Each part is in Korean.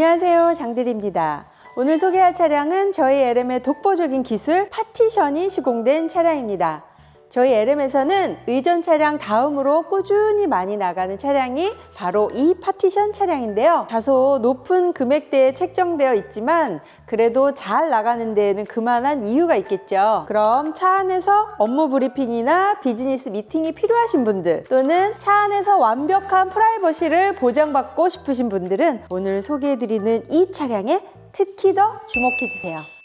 안녕하세요. 장들입니다. 오늘 소개할 차량은 저희 LM의 독보적인 기술 파티션이 시공된 차량입니다. 저희 LM에서는 의전 차량 다음으로 꾸준히 많이 나가는 차량이 바로 이 파티션 차량인데요. 다소 높은 금액대에 책정되어 있지만 그래도 잘 나가는 데에는 그만한 이유가 있겠죠. 그럼 차 안에서 업무 브리핑이나 비즈니스 미팅이 필요하신 분들 또는 차 안에서 완벽한 프라이버시를 보장받고 싶으신 분들은 오늘 소개해드리는 이 차량에 특히 더 주목해주세요.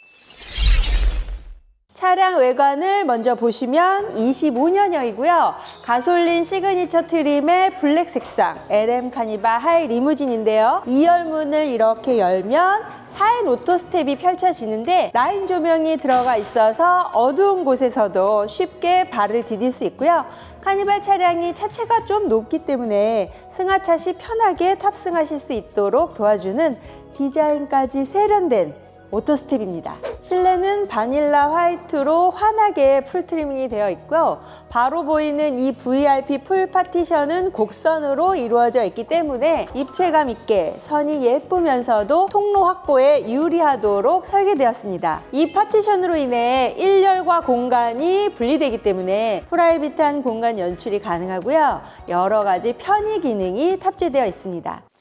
차량 외관을 먼저 보시면 25년형이고요. 가솔린 시그니처 트림의 블랙 색상 LM 카니발 하이 리무진인데요. 2열문을 이렇게 열면 4인 오토 스텝이 펼쳐지는데 라인 조명이 들어가 있어서 어두운 곳에서도 쉽게 발을 디딜 수 있고요. 카니발 차량이 차체가 좀 높기 때문에 승하차 시 편하게 탑승하실 수 있도록 도와주는 디자인까지 세련된 오토스텝입니다. 실내는 바닐라 화이트로 환하게 풀 트리밍이 되어 있고요. 바로 보이는 이 VIP 풀 파티션은 곡선으로 이루어져 있기 때문에 입체감 있게 선이 예쁘면서도 통로 확보에 유리하도록 설계되었습니다. 이 파티션으로 인해 1열과 공간이 분리되기 때문에 프라이빗한 공간 연출이 가능하고요. 여러 가지 편의 기능이 탑재되어 있습니다.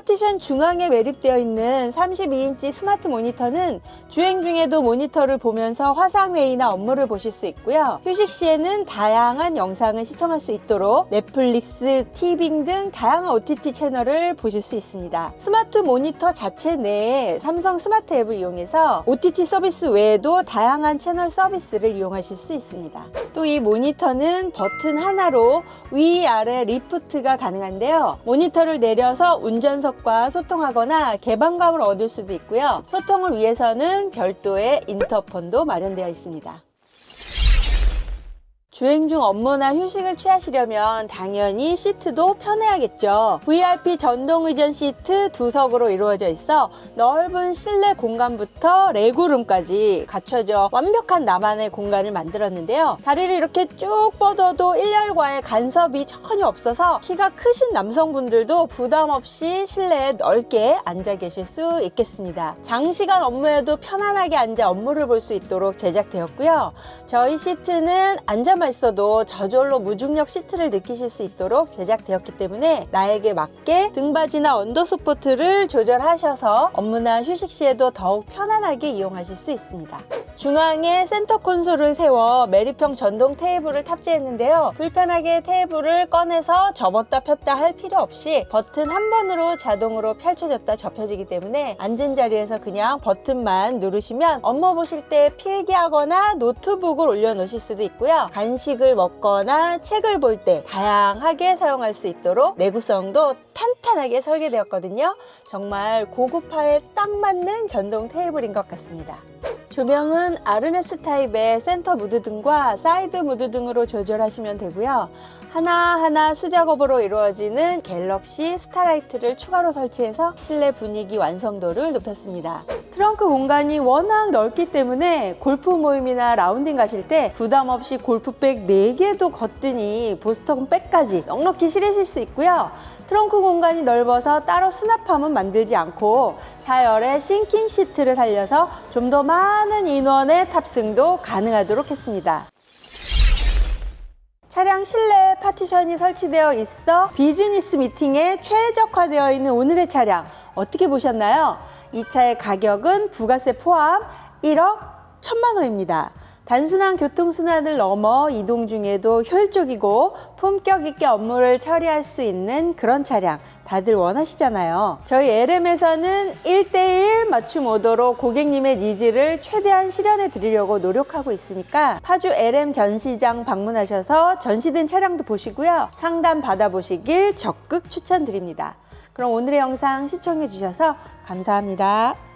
파티션 중앙에 매립되어 있는 32인치 스마트 모니터는 주행 중에도 모니터를 보면서 화상회의나 업무를 보실 수 있고요. 휴식 시에는 다양한 영상을 시청할 수 있도록 넷플릭스, 티빙 등 다양한 OTT 채널을 보실 수 있습니다. 스마트 모니터 자체 내에 삼성 스마트 앱을 이용해서 OTT 서비스 외에도 다양한 채널 서비스를 이용하실 수 있습니다. 또 이 모니터는 버튼 하나로 위 아래 리프트가 가능한데요. 모니터를 내려서 운전석 과 소통하거나 개방감을 얻을 수도 있고요. 소통을 위해서는 별도의 인터폰도 마련되어 있습니다. 주행 중 업무나 휴식을 취하시려면 당연히 시트도 편해야겠죠. VIP 전동 의전 시트 두 석으로 이루어져 있어 넓은 실내 공간부터 레그룸까지 갖춰져 완벽한 나만의 공간을 만들었는데요. 다리를 이렇게 쭉 뻗어도 1열과의 간섭이 전혀 없어서 키가 크신 남성분들도 부담 없이 실내에 넓게 앉아 계실 수 있겠습니다. 장시간 업무에도 편안하게 앉아 업무를 볼 수 있도록 제작되었고요. 저희 시트는 앉아 만 있어도 저절로 무중력 시트를 느끼실 수 있도록 제작되었기 때문에 나에게 맞게 등받이나 언더 스포트를 조절하셔서 업무나 휴식 시에도 더욱 편안하게 이용하실 수 있습니다. 중앙에 센터 콘솔을 세워 매립형 전동 테이블을 탑재했는데요. 불편하게 테이블을 꺼내서 접었다 폈다 할 필요 없이 버튼 한 번으로 자동으로 펼쳐졌다 접혀지기 때문에 앉은 자리에서 그냥 버튼만 누르시면 업무 보실 때 필기하거나 노트북을 올려놓으실 수도 있고요. 간식을 먹거나 책을 볼 때 다양하게 사용할 수 있도록 내구성도 탄탄하게 설계되었거든요. 정말 고급화에 딱 맞는 전동 테이블인 것 같습니다. 조명은 아르네스 타입의 센터 무드 등과 사이드 무드 등으로 조절하시면 되고요. 하나하나 수작업으로 이루어지는 갤럭시 스타라이트를 추가로 설치해서 실내 분위기 완성도를 높였습니다. 트렁크 공간이 워낙 넓기 때문에 골프 모임이나 라운딩 가실 때 부담 없이 골프백 4개도 걷더니 보스턴 백까지 넉넉히 실으실 수 있고요. 트렁크 공간이 넓어서 따로 수납함은 만들지 않고 사열에 싱킹 시트를 살려서 좀 더 많은 인원의 탑승도 가능하도록 했습니다. 차량 실내에 파티션이 설치되어 있어 비즈니스 미팅에 최적화되어 있는 오늘의 차량 어떻게 보셨나요? 이 차의 가격은 부가세 포함 1억 1천만 원입니다. 단순한 교통순환을 넘어 이동 중에도 효율적이고 품격 있게 업무를 처리할 수 있는 그런 차량 다들 원하시잖아요. 저희 LM에서는 1대1 맞춤 오더로 고객님의 니즈를 최대한 실현해 드리려고 노력하고 있으니까 파주 LM 전시장 방문하셔서 전시된 차량도 보시고요. 상담 받아보시길 적극 추천드립니다. 그럼 오늘의 영상 시청해 주셔서 감사합니다.